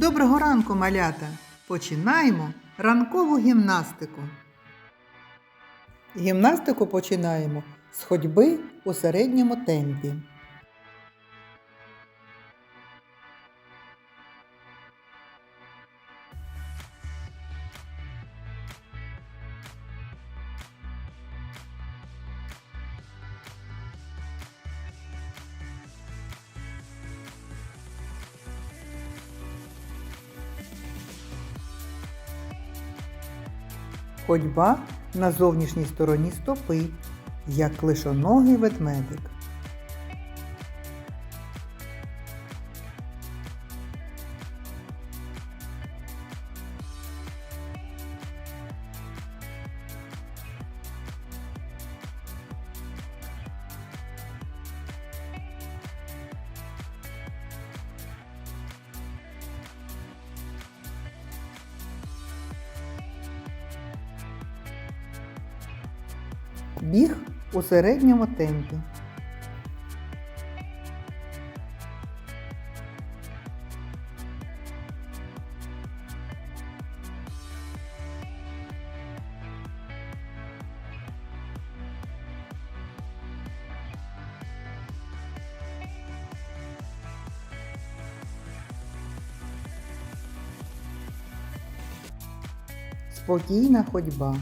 Доброго ранку, малята! Починаємо ранкову гімнастику. Гімнастику починаємо з ходьби у середньому темпі. Ходьба на зовнішній стороні стопи, як клишоногий ведмедик. Біг у середньому темпі. Спокійна ходьба.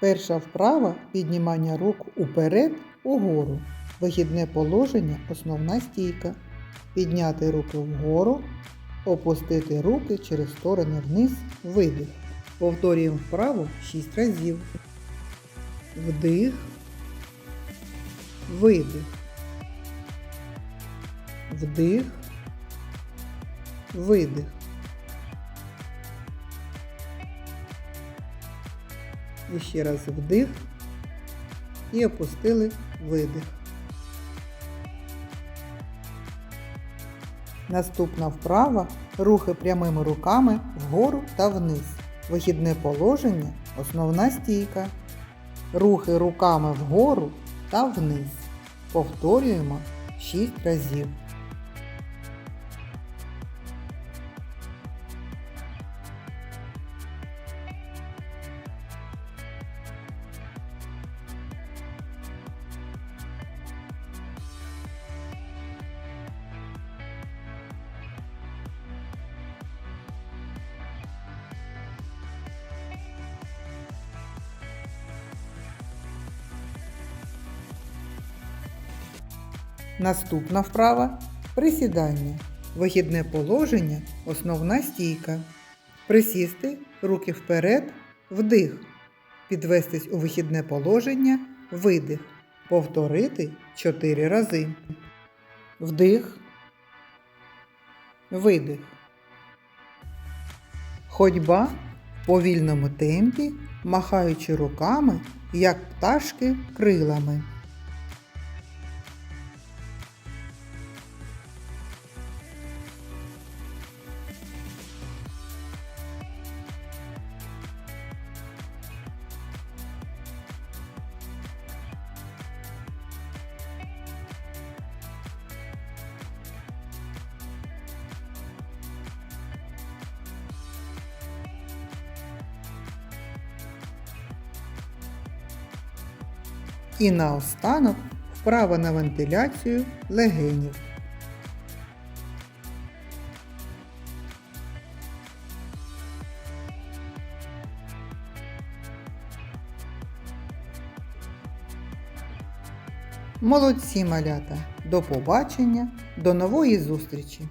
Перша вправа піднімання рук уперед угору. Вихідне положення основна стійка. Підняти руки вгору, опустити руки через сторони вниз, видих. Повторюємо вправу 6 разів. Вдих, видих. Вдих, видих. І ще раз вдих і опустили видих. Наступна вправа рухи прямими руками вгору та вниз. Вихідне положення основна стійка. Рухи руками вгору та вниз. Повторюємо 6 разів. Наступна вправа присідання. Вихідне положення основна стійка. Присісти руки вперед, вдих. Підвестись у вихідне положення, видих. Повторити 4 рази. Вдих. Видих. Ходьба в повільному темпі, махаючи руками, як пташки крилами. І наостанок вправа на вентиляцію легенів. Молодці малята! До побачення, до нової зустрічі!